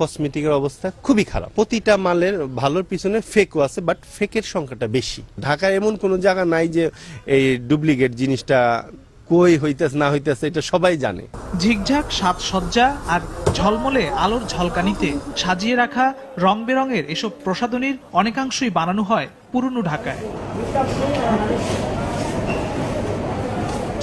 কসমেটিকের অবস্থা খুবই খারাপ। প্রতিটা মালের ভালোর পিছনে ফেকও আছে বাট ফেকের সংখ্যাটা বেশি। ঢাকায় এমন কোনো জায়গা নাই যে এই ডুপ্লিকেট জিনিসটা কই হইতেছে, না হইতেছে, এটা সবাই জানে। ঝিকঝাক, সাজসজ্জা আর ঝলমলে আলোর ঝলকানিতে সাজিয়ে রাখা রং বেরঙের এসব প্রসাধনীর অনেকাংশই বানানো হয় পুরনো ঢাকায়।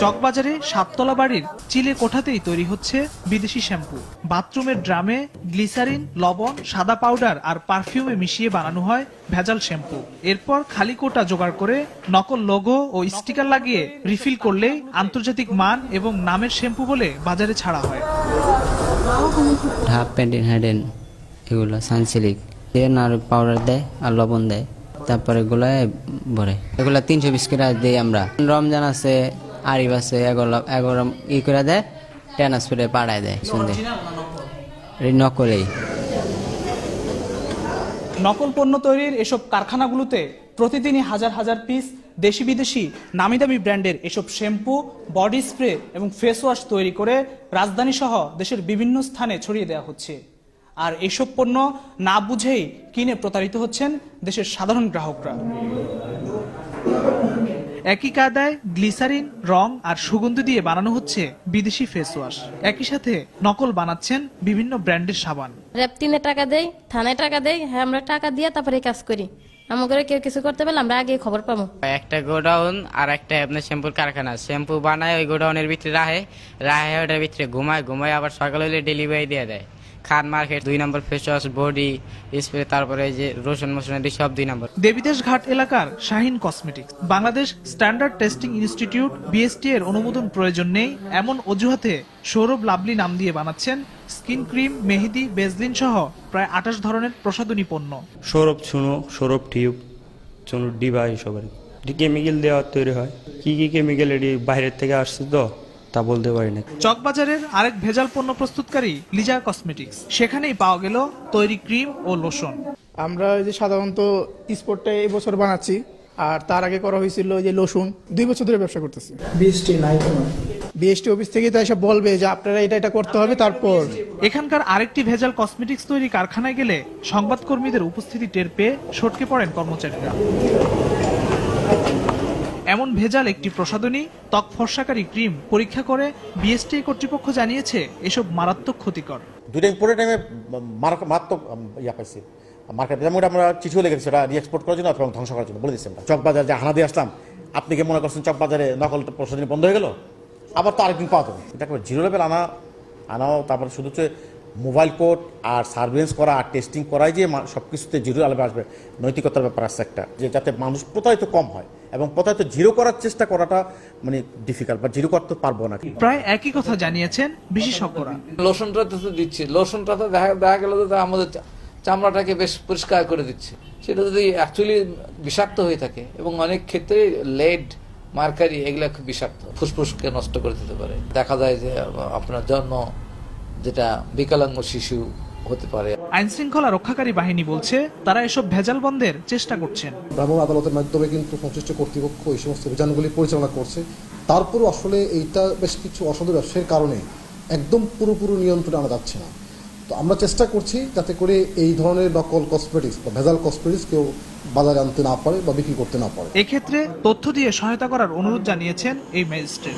চকবাজারে সাততলা বাড়ির চিলে কোঠাতেই তৈরি হচ্ছে বিদেশি শ্যাম্পু। বাথরুমের ড্রামে গ্লিসারিন, লবণ, সাদা পাউডার আর পারফিউমে মিশিয়ে বানানো হয় ভেজাল শ্যাম্পু। এরপর খালি কোটা জোগাড় করে নকল লোগো ও স্টিকার লাগিয়ে রিফিল করলেই আন্তর্জাতিক মান এবং নামের শ্যাম্পু বলে বাজারে ছাড়া হয়। হাফ প্যান্টেন, হ্যাডেন, এগুলো সানসিলিক। আর পাউডার দেয় আর লবণ দেয়। তারপরে এগুলো ভরে। এগুলো তিনশো বিশ করে দিই আমরা। রমজান আছে আরিফ আছে, এগুলো এগারো ই করে দেয়, ট্রান্সফারে পাড়ায় দেয় এই নকলেই। নকল পণ্য তৈরির এসব কারখানাগুলোতে প্রতিদিনই হাজার হাজার পিস দেশি বিদেশি, নামি দামি ব্র্যান্ডের এসব শ্যাম্পু, বডি স্প্রে এবং ফেস ওয়াশ তৈরি করে রাজধানী সহ দেশের বিভিন্ন স্থানে ছড়িয়ে দেওয়া হচ্ছে। আর এসব পণ্য না বুঝেই কিনে প্রতারিত হচ্ছেন দেশের সাধারণ গ্রাহকরা। একই কাদায় গ্লিসারিন রং আর সুগন্ধ দিয়ে বানানো হচ্ছে বিদেশি ফেস ওয়াশ একই সাথে নকল বানাচ্ছেন বিভিন্ন ব্র্যান্ডের সাবান। রেপটিনে টাকা দেই থানায় টাকা দেই হ্যাঁ আমরা টাকা দিয়ে তারপরে কাজ করি। আমাকে কেউ কিছু করতে পারলে আমরা আগে খবর পাবো। একটা গোডাউন আর একটা আপনার শ্যাম্পুর কারখানা। শ্যাম্পু বানায় ওই গোডাউনের ভিতরে রাখে রাখে ওটার ভিতরে ঘুমায় ঘুমায় আবার সকাল হলে ডেলিভারি দিয়ে দেয়। খান মার্কেট দুই নম্বর ফেস ওয়াশ বডি স্প্রে তারপরে এই যে রসুন মসুন এটি সব দুই নম্বর। দেবীদেশ ঘাট এলাকার Shaheen cosmetics. Bangladesh standard testing institute BST এর অনুমোদন প্রয়োজন নেই এমন অজুহাতে সৌরভ লাভলি নাম দিয়ে বানাচ্ছেন স্কিন ক্রিম মেহেদি বেজলিন সহ প্রায় আঠাশ ধরনের প্রসাধনী পণ্য। সৌরভ চুনো সৌরভ টিউব চুনো ডিবা। এটি কেমিক্যাল দেওয়া তৈরি হয়। কি কি কেমিক্যাল এটি বাইরের থেকে আসছে তো? তা বলতে পারি না। চকবাজারের আরেক ভেজাল পণ্য প্রস্তুতকারী লিজা কসমেটিক্স। সেখানেই পাওয়া গেল তৈরি ক্রিম ও লোশন। আমরা ওই যে সাধারণত স্পোর্টটা এই বছর বানাচ্ছি আর তার আগে করা হয়েছিল ওই যে লসুন দুই বছর ধরে ব্যবসা করতেছি। বিএসটি নাই বিএসটি অফিস থেকে তাই সব বলবে যে আপনারা এটা এটা করতে হবে তারপর। এখানকার আরেকটি ভেজাল কসমেটিক্স তৈরি কারখানায় গেলে সংবাদকর্মীদের উপস্থিতি টের পেয়ে সটকে পড়েন কর্মচারীরা। এমন ভেজাল একটি প্রসাধনী, ত্বক ফর্সাকারী ক্রিম পরীক্ষা করে বিএসটি কর্তৃপক্ষ জানিয়েছে এসব মারাত্মক ক্ষতিকর। দুইটা ইম্পোর্টের টাইমে মারাত্মক ইয়া পাইছি। মার্কেট যেমন আমরা চিঠিও লেগেছি সেটা রিএক্সপোর্ট করার জন্য অথবা ধ্বংস করার জন্য, বলে দিচ্ছি আমরা চকবাজার যে হানা দিয়ে আসলাম, আপনি কি মনে করছেন চকবাজারে নকল প্রসাধনী বন্ধ হয়ে গেল? আবার তো আরেকদিন পাওয়া যাবে। এটা জিরো লেভেল আনা, আনাও, তারপরে শুধু হচ্ছে মোবাইল কোড আর সার্ভেলেন্স করা আর টেস্টিং করাই যে সব কিছুতে জিরো আলাদা আসবে। নৈতিকতার ব্যাপার আছে একটা, যে যাতে মানুষ প্রতারিত কম হয়। এবং প্রতারিত জিরো করার চেষ্টা করাটা মানে ডিফিকাল্ট বা জিরো করতে পারব না। প্রায় একই কথা জানিয়েছেন বিশেষজ্ঞরা। লোশনটা তো দিচ্ছে। লোশনটা তো দেখা দেখা গেল তো আমাদের চামড়াটাকে বেশ পরিষ্কার করে দিচ্ছে। সেটা যদি অ্যাকচুয়ালি বিষাক্ত হয়ে থাকে এবং অনেক ক্ষেত্রে লেড মার্কারি এগুলা খুব বিষাক্ত ফুসফুসকে নষ্ট করে দিতে পারে। দেখা যায় যে আপনার জন্ম যেটা বিকলাঙ্গ শিশু হতে পারে। আইন শৃঙ্খলা রক্ষাকারী বাহিনী বলছে তারা এসব ভেজাল বন্ধের চেষ্টা করছেন। ভ্রাম্যমাণ আদালতের মাধ্যমে কিন্তু সংশ্লিষ্ট কর্তৃপক্ষ এই সমস্ত অভিযানগুলি পরিচালনা করছে। তারপরও আসলে এইটা বেশ কিছু অসাধু ব্যবসায়ের কারণে একদম পুরোপুরি নিয়ন্ত্রণে আনা যাচ্ছে না। তো আমরা চেষ্টা করছি যাতে করে এই ধরনের নকল কসমেটিক্স বা ভেজাল কসমেটিক্স কেউ বাজারে আনতে না পারে বা বিক্রি করতে না পারে। এক্ষেত্রে তথ্য দিয়ে সহায়তা করার অনুরোধ জানিয়েছেন এই ম্যাজিস্ট্রেট।